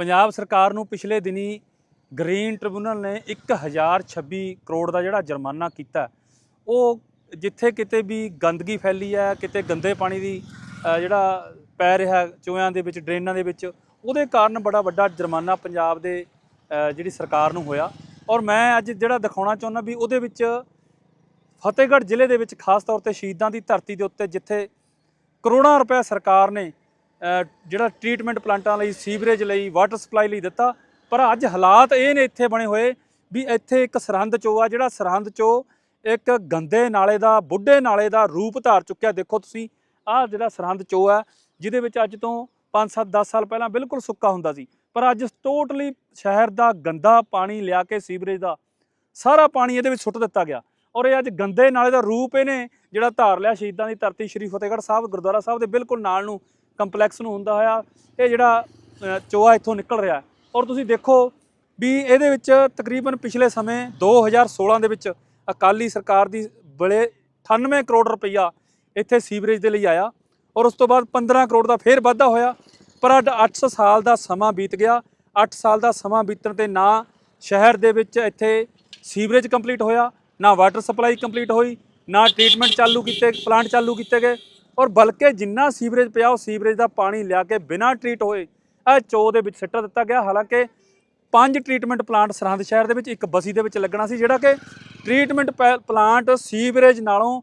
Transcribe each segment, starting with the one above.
ਪੰਜਾਬ ਸਰਕਾਰ ਨੂੰ ਪਿਛਲੇ ਦਿਨੀ ਗ੍ਰੀਨ ਟ੍ਰਿਬਿਊਨਲ ਨੇ 1026 ਕਰੋੜ ਦਾ ਜਿਹੜਾ ਜੁਰਮਾਨਾ ਕੀਤਾ। ਉਹ ਜਿੱਥੇ ਕਿਤੇ ਵੀ ਗੰਦਗੀ ਫੈਲੀ ਹੈ, ਕਿਤੇ ਗੰਦੇ ਪਾਣੀ ਦੀ ਜਿਹੜਾ ਪੈ ਰਿਹਾ ਚੋਇਆਂ ਦੇ ਵਿੱਚ, ਡਰੇਨਾਂ ਦੇ ਵਿੱਚ, ਉਹਦੇ ਕਾਰਨ ਬੜਾ ਵੱਡਾ ਜੁਰਮਾਨਾ ਪੰਜਾਬ ਦੇ ਜਿਹੜੀ ਸਰਕਾਰ ਨੂੰ ਹੋਇਆ। ਔਰ ਮੈਂ ਅੱਜ ਜਿਹੜਾ ਦਿਖਾਉਣਾ ਚਾਹੁੰਦਾ ਵੀ ਉਹਦੇ ਵਿੱਚ ਫਤਿਹਗੜ੍ਹ ਜ਼ਿਲ੍ਹੇ ਦੇ ਵਿੱਚ ਖਾਸ ਤੌਰ ਤੇ ਸ਼ਹੀਦਾਂ ਦੀ ਧਰਤੀ ਦੇ ਉੱਤੇ ਜਿੱਥੇ ਕਰੋੜਾਂ ਰੁਪਏ ਸਰਕਾਰ ਨੇ ਜਿਹੜਾ ਟ੍ਰੀਟਮੈਂਟ ਪਲਾਂਟਾਂ ਲਈ ਸੀਵਰੇਜ ਲਈ ਵਾਟਰ ਸਪਲਾਈ ਲਈ ਦਿੱਤਾ। ਪਰ ਅੱਜ ਹਾਲਾਤ ਇਹ ਨੇ ਇੱਥੇ ਬਣੇ ਹੋਏ ਵੀ ਇੱਥੇ ਇੱਕ ਸਰਹੰਦ ਚੋ ਆ, ਜਿਹੜਾ ਸਰਹੰਦ ਚੋ ਇੱਕ ਗੰਦੇ ਨਾਲੇ ਦਾ, ਬੁੱਢੇ ਨਾਲੇ ਦਾ ਰੂਪ ਧਾਰ ਚੁੱਕਿਆ। ਦੇਖੋ ਤੁਸੀਂ, ਆਹ ਜਿਹੜਾ ਸਰਹੰਦ ਚੋ ਆ, ਜਿਹਦੇ ਵਿੱਚ ਅੱਜ ਤੋਂ 5-7 10 ਸਾਲ ਪਹਿਲਾਂ ਬਿਲਕੁਲ ਸੁੱਕਾ ਹੁੰਦਾ ਸੀ। ਪਰ ਅੱਜ ਟੋਟਲੀ ਸ਼ਹਿਰ ਦਾ ਗੰਦਾ ਪਾਣੀ ਲਿਆ ਕੇ ਸੀਵਰੇਜ ਦਾ, ਸਾਰਾ ਪਾਣੀ ਇਹਦੇ ਵਿੱਚ ਸੁੱਟ ਦਿੱਤਾ ਗਿਆ। ਔਰ ਇਹ ਅੱਜ ਗੰਦੇ ਨਾਲੇ ਦਾ ਰੂਪ ਇਹਨੇ ਜਿਹੜਾ ਧਾਰ ਲਿਆ ਸ਼ਹੀਦਾਂ ਦੀ ਧਰਤੀ ਸ਼੍ਰੀ ਫਤਿਹਗੜ੍ਹ ਸਾਹਿਬ, ਗੁਰਦੁਆਰਾ ਸਾਹਿਬ ਦੇ ਬਿਲਕੁਲ ਨਾਲ ਨੂੰ ਕੰਪਲੈਕਸ ਨੂੰ ਹੁੰਦਾ ਹੋਇਆ, ਇਹ ਜਿਹੜਾ ਚੋਆ ਇੱਥੋਂ ਨਿਕਲ ਰਿਹਾ ਔਰ ਤੁਸੀਂ ਦੇਖੋ ਵੀ ਇਹਦੇ ਵਿੱਚ ਤਕਰੀਬਨ ਪਿਛਲੇ ਸਮੇਂ 2016 ਦੇ ਵਿੱਚ ਅਕਾਲੀ ਸਰਕਾਰ ਦੀ ਬੜੇ 98 ਕਰੋੜ ਰੁਪਈਆ ਇੱਥੇ ਸੀਵਰੇਜ ਦੇ ਲਈ ਆਇਆ ਔਰ ਉਸ ਤੋਂ ਬਾਅਦ 15 ਕਰੋੜ ਦਾ ਫੇਰ ਵਾਧਾ ਹੋਇਆ। ਪਰ ਅੱਜ 8 ਸਾਲ ਦਾ ਸਮਾਂ ਬੀਤ ਗਿਆ। 8 ਸਾਲ ਦਾ ਸਮਾਂ ਬੀਤਣ ਤੇ ਨਾ ਸ਼ਹਿਰ ਦੇ ਵਿੱਚ ਇੱਥੇ ਸੀਵਰੇਜ ਕੰਪਲੀਟ ਹੋਇਆ, ਨਾ ਵਾਟਰ ਸਪਲਾਈ ਕੰਪਲੀਟ ਹੋਈ, ਨਾ ਟ੍ਰੀਟਮੈਂਟ ਚਾਲੂ ਕੀਤੇ, ਪਲਾਂਟ ਚਾਲੂ ਕੀਤੇ ਗਏ। ਔਰ ਬਲਕਿ ਜਿੰਨਾ ਸੀਵਰੇਜ ਪਿਆ, ਉਹ ਸੀਵਰੇਜ ਦਾ ਪਾਣੀ ਲਿਆ ਕੇ ਬਿਨਾਂ ਟ੍ਰੀਟ ਹੋਏ, ਇਹ ਚੋ ਦੇ ਵਿੱਚ ਸਿੱਟਾ ਦਿੱਤਾ ਗਿਆ। ਹਾਲਾਂਕਿ ਪੰਜ ਟ੍ਰੀਟਮੈਂਟ ਪਲਾਂਟ ਸਰਹੰਦ ਸ਼ਹਿਰ ਦੇ ਵਿੱਚ, ਇੱਕ ਬਸੀ ਦੇ ਵਿੱਚ ਲੱਗਣਾ ਸੀ, ਜਿਹੜਾ ਕਿ ਟ੍ਰੀਟਮੈਂਟ ਪਲਾਂਟ ਸੀਵਰੇਜ ਨਾਲੋਂ,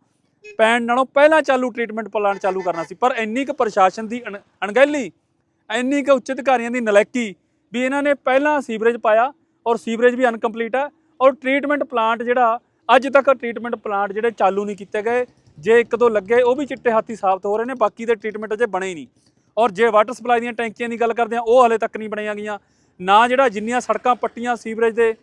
ਪੈਣ ਨਾਲੋਂ ਪਹਿਲਾਂ ਚਾਲੂ ਟ੍ਰੀਟਮੈਂਟ ਪਲਾਂਟ ਚਾਲੂ ਕਰਨਾ ਸੀ। ਪਰ ਇੰਨੀ ਕੁ ਪ੍ਰਸ਼ਾਸਨ ਦੀ ਅਣ- ਅਣਗਹਿਲੀ, ਇੰਨੀ ਕੁ ਉੱਚ ਅਧਿਕਾਰੀਆਂ ਦੀ ਨਲੈਕੀ ਵੀ ਇਹਨਾਂ ਨੇ ਪਹਿਲਾਂ ਸੀਵਰੇਜ ਪਾਇਆ ਔਰ ਸੀਵਰੇਜ ਵੀ ਅਨਕੰਪਲੀਟ ਹੈ ਔਰ ਟ੍ਰੀਟਮੈਂਟ ਪਲਾਂਟ ਜਿਹੜਾ, ਅੱਜ ਤੱਕ ਟ੍ਰੀਟਮੈਂਟ ਪਲਾਂਟ ਜਿਹੜੇ ਚਾਲੂ ਨਹੀਂ ਕੀਤੇ ਗਏ। ਜੇ ਇੱਕ ਦੋ ਲੱਗੇ, ਉਹ ਵੀ ਚਿੱਟੇ ਹਾਥੀ ਸਾਬਤ ਹੋ ਰਹੇ ਨੇ, ਬਾਕੀ ਦੇ ਟ੍ਰੀਟਮੈਂਟ ਅਜੇ ਬਣੇ ਹੀ ਨਹੀਂ। ਔਰ ਜੇ ਵਾਟਰ ਸਪਲਾਈ ਦੀਆਂ ਟੈਂਕੀਆਂ ਦੀ ਗੱਲ ਕਰਦੇ ਆ ਉਹ ਹਲੇ ਤੱਕ ਨਹੀਂ ਬਣੀਆਂ ਗਈਆਂ। ਨਾ ਜਿਹੜਾ ਜਿੰਨੀਆਂ ਸੜਕਾਂ ਪੱਟੀਆਂ ਸੀਵਰੇਜ ਦੇ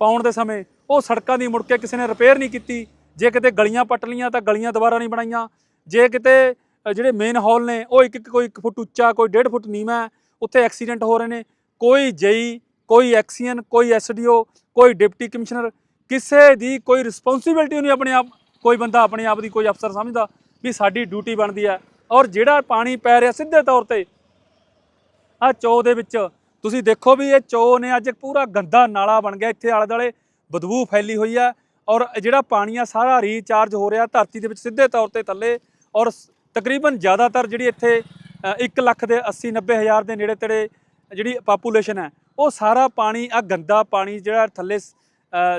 ਪਾਉਣ ਦੇ ਸਮੇਂ, ਉਹ ਸੜਕਾਂ ਦੀ ਮੁੜ ਕੇ ਕਿਸੇ ਨੇ ਰਿਪੇਅਰ ਨਹੀਂ ਕੀਤੀ। ਜੇ ਕਿਤੇ ਗਲੀਆਂ ਪੱਟ ਲੀਆਂ ਤਾਂ ਗਲੀਆਂ ਦੁਬਾਰਾ ਨਹੀਂ ਬਣਾਈਆਂ। ਜੇ ਕਿਤੇ ਜਿਹੜੇ ਮੇਨ ਹਾਲ ਨੇ, ਉਹ ਇੱਕ ਇੱਕ ਕੋਈ 1 ਫੁੱਟ ਉੱਚਾ, ਕੋਈ 1.5 ਫੁੱਟ ਨੀਵਾਂ ਉੱਥੇ ਐਕਸੀਡੈਂਟ ਹੋ ਰਹੇ ਨੇ। ਕੋਈ ਜਈ, ਕੋਈ ਐਕਸੀਅਨ, ਕੋਈ ਐਸਡੀਓ, ਕੋਈ ਡਿਪਟੀ ਕਮਿਸ਼ਨਰ, ਕਿਸੇ ਦੀ ਕੋਈ ਰਿਸਪੌਂਸਿਬਿਲਟੀ ਨਹੀਂ ਆਪਣੇ ਆਪ ਕੋਈ ਬੰਦਾ ਆਪਣੇ ਆਪ ਦੀ ਕੋਈ ਅਫਸਰ ਸਮਝਦਾ ਵੀ ਸਾਡੀ ਡਿਊਟੀ ਬਣਦੀ ਹੈ ਔਰ ਜਿਹੜਾ ਪਾਣੀ ਪੈ ਰਿਹਾ ਸਿੱਧੇ ਤੌਰ ਤੇ ਆ ਚੋ ਦੇ ਵਿੱਚ, ਤੁਸੀਂ ਦੇਖੋ ਵੀ ਇਹ ਚੋ ਨੇ ਅੱਜ ਪੂਰਾ ਗੰਦਾ ਨਾਲਾ ਬਣ ਗਿਆ, ਇੱਥੇ ਆਲੇ ਦੁਆਲੇ ਬਦਬੂ ਫੈਲੀ ਹੋਈ ਹੈ ਔਰ ਜਿਹੜਾ ਪਾਣੀ ਆ ਸਾਰਾ ਰੀਚਾਰਜ ਹੋ ਰਿਹਾ ਧਰਤੀ ਦੇ ਵਿੱਚ ਸਿੱਧੇ ਤੌਰ ਤੇ ਥੱਲੇ ਔਰ ਤਕਰੀਬਨ ਜ਼ਿਆਦਾਤਰ ਜਿਹੜੀ ਇੱਥੇ 1 ਲੱਖ ਦੇ 80 90 ਹਜ਼ਾਰ ਦੇ ਨੇੜੇ ਤੇੜੇ ਜਿਹੜੀ ਪਾਪੂਲੇਸ਼ਨ ਹੈ, ਉਹ ਸਾਰਾ ਪਾਣੀ ਆ ਗੰਦਾ ਪਾਣੀ ਜਿਹੜਾ ਥੱਲੇ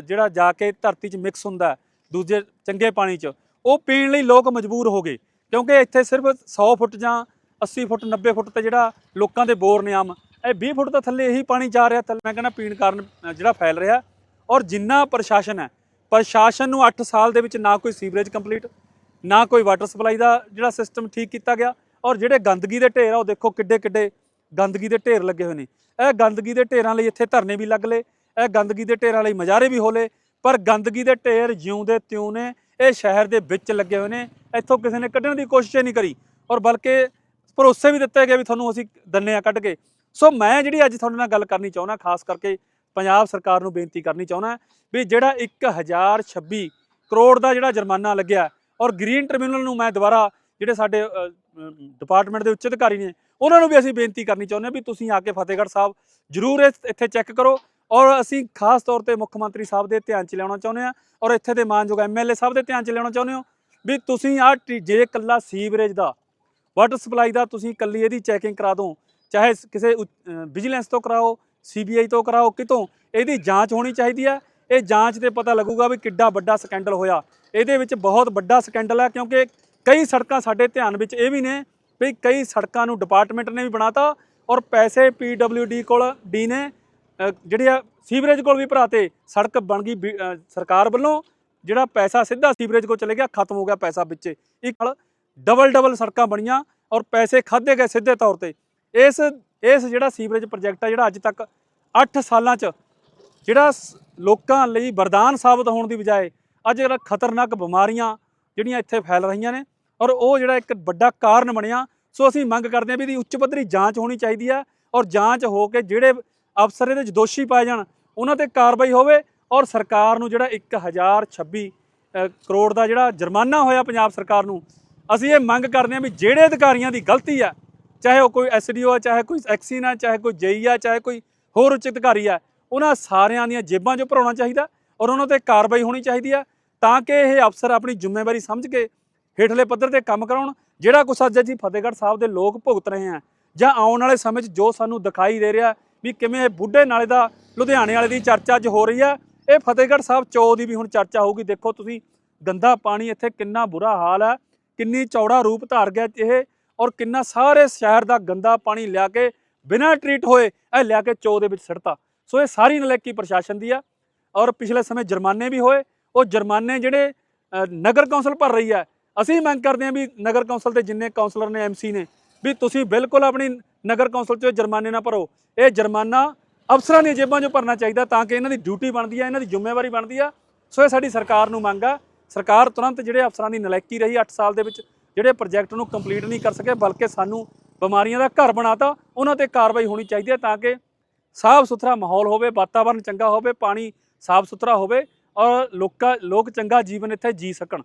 ਜਿਹੜਾ ਜਾ ਕੇ ਧਰਤੀ 'ਚ ਮਿਕਸ ਹੁੰਦਾ ਦੂਜੇ ਚੰਗੇ ਪਾਣੀ 'ਚ, ਉਹ ਪੀਣ ਲਈ ਲੋਕ ਮਜਬੂਰ ਹੋ ਗਏ। ਕਿਉਂਕਿ ਇੱਥੇ ਸਿਰਫ 100 ਫੁੱਟ ਜਾਂ 80 ਫੁੱਟ 90 ਫੁੱਟ ਤੇ ਜਿਹੜਾ ਲੋਕਾਂ ਦੇ ਬੋਰ ਨੇ ਆਮ, ਇਹ 20 ਫੁੱਟ ਤੋਂ ਥੱਲੇ ਇਹੀ ਪਾਣੀ ਜਾ ਰਿਹਾ, ਥੱਲੇ ਮੈਂ ਕਹਿੰਦਾ ਪੀਣ ਕਾਰਨ ਜਿਹੜਾ ਫੈਲ ਰਿਹਾ। ਔਰ ਜਿੰਨਾ ਪ੍ਰਸ਼ਾਸਨ ਹੈ, ਪ੍ਰਸ਼ਾਸਨ ਨੂੰ 8 ਸਾਲ ਦੇ ਵਿੱਚ ਨਾ ਕੋਈ ਸੀਵਰੇਜ ਕੰਪਲੀਟ, ਨਾ ਕੋਈ ਵਾਟਰ ਸਪਲਾਈ ਦਾ ਜਿਹੜਾ ਸਿਸਟਮ ਠੀਕ ਕੀਤਾ ਗਿਆ। ਔਰ ਜਿਹੜੇ ਗੰਦਗੀ ਦੇ ਢੇਰ ਆ, ਉਹ ਦੇਖੋ ਕਿੱਡੇ ਕਿੱਡੇ ਗੰਦਗੀ ਦੇ ਢੇਰ ਲੱਗੇ ਹੋਏ ਨੇ। ਇਹ ਗੰਦਗੀ ਦੇ ਢੇਰਾਂ ਲਈ ਇੱਥੇ ਧਰਨੇ ਵੀ ਲੱਗ ਲਏ, ਇਹ ਗੰਦਗੀ ਦੇ ਢੇਰਾਂ ਲਈ ਮਜਾਰੇ ਵੀ ਹੋਲੇ ਪਰ ਗੰਦਗੀ ਦੇ ਢੇਰ ਜਿਉਂਦੇ ਤਿਉਂ ਨੇ ਇਹ ਸ਼ਹਿਰ ਦੇ ਵਿੱਚ ਲੱਗੇ ਹੋਏ ਨੇ, ਇੱਥੋਂ ਕਿਸੇ ਨੇ ਕੱਢਣ ਦੀ ਕੋਸ਼ਿਸ਼ ਨਹੀਂ ਕਰੀ। ਔਰ ਬਲਕਿ ਭਰੋਸੇ ਵੀ ਦਿੱਤੇ ਗਏ ਵੀ ਤੁਹਾਨੂੰ ਅਸੀਂ ਦੰਨੇ ਆ ਕੱਢ ਕੇ। ਸੋ ਮੈਂ ਜਿਹੜੀ ਅੱਜ ਤੁਹਾਡੇ ਨਾਲ ਗੱਲ ਕਰਨੀ ਚਾਹੁੰਦਾ, ਖਾਸ ਕਰਕੇ ਪੰਜਾਬ ਸਰਕਾਰ ਨੂੰ ਬੇਨਤੀ ਕਰਨੀ ਚਾਹੁੰਦਾ, ਵੀ ਜਿਹੜਾ 1026 ਕਰੋੜ ਦਾ ਜਿਹੜਾ ਜੁਰਮਾਨਾ ਲੱਗਿਆ, ਔਰ ਗ੍ਰੀਨ ਟ੍ਰਿਬਿਊਨਲ ਨੂੰ ਮੈਂ ਦੁਬਾਰਾ ਜਿਹੜੇ ਸਾਡੇ ਡਿਪਾਰਟਮੈਂਟ ਦੇ ਉੱਚ ਅਧਿਕਾਰੀ ਨੇ, ਉਹਨਾਂ ਨੂੰ ਵੀ ਅਸੀਂ ਬੇਨਤੀ ਕਰਨੀ ਚਾਹੁੰਦੇ ਹਾਂ ਵੀ ਤੁਸੀਂ ਆ ਕੇ ਫਤਿਹਗੜ੍ਹ ਸਾਹਿਬ ਜ਼ਰੂਰ ਇਸ- ਇੱਥੇ ਚੈੱਕ ਕਰੋ। ਔਰ ਅਸੀਂ ਖਾਸ ਤੌਰ ਤੇ ਮੁੱਖ ਮੰਤਰੀ ਸਾਹਿਬ ਦੇ ਧਿਆਨ ਚ ਲਿਆਉਣਾ ਚਾਹੁੰਦੇ ਹਾਂ ਔਰ ਇੱਥੇ ਦੇ ਮਾਨਯੋਗ ਐਮਐਲਏ ਸਾਹਿਬ ਦੇ ਧਿਆਨ ਚ ਲਿਆਉਣਾ ਚਾਹੁੰਦੇ ਹੋ ਵੀ ਤੁਸੀਂ ਆ ਜੇ ਕੱਲਾ ਸੀਵਰੇਜ ਦਾ ਵਾਟਰ ਸਪਲਾਈ ਦਾ ਤੁਸੀਂ ਕੱਲੀ ਇਹਦੀ ਚੈਕਿੰਗ ਕਰਾ ਦਿਓ, ਚਾਹੇ ਸ- ਕਿਸੇ ਵਿਜੀਲੈਂਸ ਤੋਂ ਕਰਾਓ ਸੀਬੀਆਈ ਤੋਂ ਕਰਾਓ, ਕਿਤੋਂ, ਇਹਦੀ ਜਾਂਚ ਹੋਣੀ ਚਾਹੀਦੀ ਹੈ। ਇਹ ਜਾਂਚ ਤੇ ਪਤਾ ਲੱਗੂਗਾ ਵੀ ਕਿੱਡਾ ਵੱਡਾ ਸਕੈਂਡਲ ਹੋਇਆ। ਇਹਦੇ ਵਿੱਚ ਬਹੁਤ ਵੱਡਾ ਸਕੈਂਡਲ ਹੈ ਕਿਉਂਕਿ ਕਈ ਸੜਕਾਂ ਸਾਡੇ ਧਿਆਨ ਵਿੱਚ ਇਹ ਵੀ ਨੇ ਵੀ ਕਈ ਸੜਕਾਂ ਨੂੰ ਡਿਪਾਰਟਮੈਂਟ ਨੇ ਵੀ ਬਣਾਤਾ ਔਰ ਪੈਸੇ ਪੀਡਬਲਯੂਡੀ ਕੋਲ ਡੀ ਨੇ ਜਿਹੜੇ ਆ ਸੀਵਰੇਜ ਕੋਲ ਵੀ ਭਰਾਤੇ ਸੜਕ ਬਣ ਗਈ ਬੀ- ਸਰਕਾਰ ਵੱਲੋਂ, ਜਿਹੜਾ ਪੈਸਾ ਸਿੱਧਾ ਸੀਵਰੇਜ ਕੋਲ ਚਲੇ ਗਿਆ, ਖਤਮ ਹੋ ਗਿਆ ਪੈਸਾ ਵਿੱਚੇ। ਇੱਕ ਨਾਲ ਡਬਲ ਡਬਲ ਸੜਕਾਂ ਬਣੀਆਂ ਔਰ ਪੈਸੇ ਖਾਦੇ ਗਏ ਸਿੱਧੇ ਤੌਰ ਤੇ। ਇਸ ਇਸ ਜਿਹੜਾ ਸੀਵਰੇਜ ਪ੍ਰੋਜੈਕਟ ਆ, ਜਿਹੜਾ ਅੱਜ ਤੱਕ 8 ਸਾਲਾਂ 'ਚ ਜਿਹੜਾ ਸ- ਲੋਕਾਂ ਲਈ ਵਰਦਾਨ ਸਾਬਤ ਹੋਣ ਦੀ ਬਜਾਏ ਅੱਜ ਜਿਹੜਾ ਖਤਰਨਾਕ ਬਿਮਾਰੀਆਂ ਜਿਹੜੀਆਂ ਇੱਥੇ ਫੈਲ ਰਹੀਆਂ ਨੇ ਔਰ ਉਹ ਜਿਹੜਾ ਇੱਕ ਵੱਡਾ ਕਾਰਨ ਬਣਿਆ, ਸੋ ਅਸੀਂ ਮੰਗ ਕਰਦੇ ਹਾਂ ਵੀ ਇਹਦੀ ਉੱਚ ਪੱਧਰੀ ਜਾਂਚ ਹੋਣੀ ਚਾਹੀਦੀ ਹੈ ਔਰ ਜਾਂਚ ਹੋ ਕੇ ਜਿਹੜੇ ਅਫਸਰ ਇਹਦੇ 'ਚ ਦੋਸ਼ੀ ਪਾਏ ਜਾਣ ਉਹਨਾਂ ਤੇ ਕਾਰਵਾਈ ਹੋਵੇ ਔਰ ਸਰਕਾਰ ਨੂੰ ਜਿਹੜਾ 1026 ਅ, ਕਰੋੜ ਦਾ ਜਿਹੜਾ ਜੁਰਮਾਨਾ ਹੋਇਆ ਪੰਜਾਬ ਸਰਕਾਰ ਨੂੰ ਅਸੀਂ ਇਹ ਮੰਗ ਕਰਦੇ ਹਾਂ ਵੀ ਜਿਹੜੇ ਅਧਿਕਾਰੀਆਂ ਦੀ ਗਲਤੀ ਆ ਚਾਹੇ ਉਹ ਕੋਈ ਐਸਡੀਓ ਆ ਚਾਹੇ ਕੋਈ ਐਕਸੀਨ ਆ ਚਾਹੇ ਕੋਈ ਜੇਈ ਆ ਚਾਹੇ ਕੋਈ ਹੋਰ ਉੱਚ ਅਧਿਕਾਰੀ ਆ ਉਹਨਾਂ ਸਾਰਿਆਂ ਦੀਆਂ ਜੇਬਾਂ 'ਚੋਂ ਭਰਾਉਣਾ ਚਾਹੀਦਾ ਔਰ ਉਹਨਾਂ ਤੇ ਕਾਰਵਾਈ ਹੋਣੀ ਚਾਹੀਦੀ ਆ ਤਾਂ ਕਿ ਇਹ ਅਫਸਰ ਆਪਣੀ ਜ਼ਿੰਮੇਵਾਰੀ ਸਮਝ ਕੇ ਹੇਠਲੇ ਪੱਧਰ ਤੇ ਕੰਮ ਕਰਾਉਣ ਜਿਹੜਾ ਕੁਛ ਅੱਜ ਜੀ ਫਤਿਹਗੜ੍ਹ ਸਾਹਿਬ ਦੇ ਲੋਕ ਭੁਗਤ ਰਹੇ ਆ ਜਾਂ ਆਉਣ ਵਾਲੇ ਸਮੇਂ 'ਚ ਜੋ ਸਾਨੂੰ ਦਿਖਾਈ ਦੇ ਰਿਹਾ ਵੀ ਕਿਵੇਂ ਇਹ ਬੁੱਢੇ ਨਾਲੇ ਦਾ, ਲੁਧਿਆਣੇ ਵਾਲੇ ਦੀ ਚਰਚਾ ਅੱਜ ਹੋ ਰਹੀ ਆ। ਇਹ ਫਤਿਹਗੜ੍ਹ ਸਾਹਿਬ ਚੌ ਦੀ ਵੀ ਹੁਣ ਚਰਚਾ ਹੋਊਗੀ। ਦੇਖੋ ਤੁਸੀਂ, ਗੰਦਾ ਪਾਣੀ ਇੱਥੇ ਕਿੰਨਾ ਬੁਰਾ ਹਾਲ ਹੈ ਕਿੰਨੀ ਚੌੜਾ ਰੂਪ ਧਾਰ ਗਿਆ ਇਹ, ਔਰ ਕਿੰਨਾ ਸਾਰੇ ਸ਼ਹਿਰ ਦਾ ਗੰਦਾ ਪਾਣੀ ਲਿਆ ਕੇ ਬਿਨਾਂ ਟ੍ਰੀਟ ਹੋਏ ਇਹ ਲਿਆ ਕੇ ਚੌ ਦੇ ਵਿੱਚ ਸੜਤਾ ਸੋ ਇਹ ਸਾਰੀ ਨਲੇਕੀ ਪ੍ਰਸ਼ਾਸਨ ਦੀ ਆ, ਔਰ ਪਿਛਲੇ ਸਮੇਂ ਜੁਰਮਾਨੇ ਵੀ ਹੋਏ। ਉਹ ਜੁਰਮਾਨੇ ਜਿਹੜੇ ਨਗਰ ਕੌਂਸਲ ਭਰ ਰਹੀ ਹੈ ਅਸੀਂ ਮੰਗ ਕਰਦੇ ਹਾਂ ਵੀ ਨਗਰ ਕੌਂਸਲ ਦੇ ਜਿੰਨੇ ਕੌਂਸਲਰ ਨੇ ਐਮਸੀ ਨੇ, ਵੀ ਤੁਸੀਂ ਬਿਲਕੁਲ ਆਪਣੀ ਨਗਰ ਕੌਂਸਲ 'ਚ ਜੁਰਮਾਨੇ ਨਾ ਭਰੋ। ਇਹ ਜੁਰਮਾਨਾ ਅਫਸਰਾਂ ਦੀਆਂ ਜੇਬਾਂ 'ਚੋਂ ਭਰਨਾ ਚਾਹੀਦਾ ਤਾਂ ਕਿ ਇਹਨਾਂ ਦੀ ਡਿਊਟੀ ਬਣਦੀ ਆ, ਇਹਨਾਂ ਦੀ ਜ਼ਿੰਮੇਵਾਰੀ ਬਣਦੀ ਆ। ਸੋ ਇਹ ਸਾਡੀ ਸਰਕਾਰ ਨੂੰ ਮੰਗ ਆ। ਸਰਕਾਰ ਤੁਰੰਤ ਜਿਹੜੇ ਅਫਸਰਾਂ ਦੀ ਨਲਾਇਕੀ ਰਹੀ 8 ਸਾਲ ਦੇ ਵਿੱਚ, ਜਿਹੜੇ ਪ੍ਰੋਜੈਕਟ ਨੂੰ ਕੰਪਲੀਟ ਨਹੀਂ ਕਰ ਸਕੇ, ਬਲਕਿ ਸਾਨੂੰ ਬਿਮਾਰੀਆਂ ਦਾ ਘਰ ਬਣਾਤਾ, ਉਹਨਾਂ ਤੇ ਕਾਰਵਾਈ ਹੋਣੀ ਚਾਹੀਦੀ ਹੈ ਤਾਂ ਕਿ ਸਾਫ਼ ਸੁਥਰਾ ਮਾਹੌਲ ਹੋਵੇ ਵਾਤਾਵਰਣ ਚੰਗਾ ਹੋਵੇ, ਪਾਣੀ ਸਾਫ਼ ਸੁਥਰਾ ਹੋਵੇ ਔਰ ਲੋਕਾਂ, ਲੋਕ ਚੰਗਾ ਜੀਵਨ ਇੱਥੇ ਜੀ ਸਕਣ।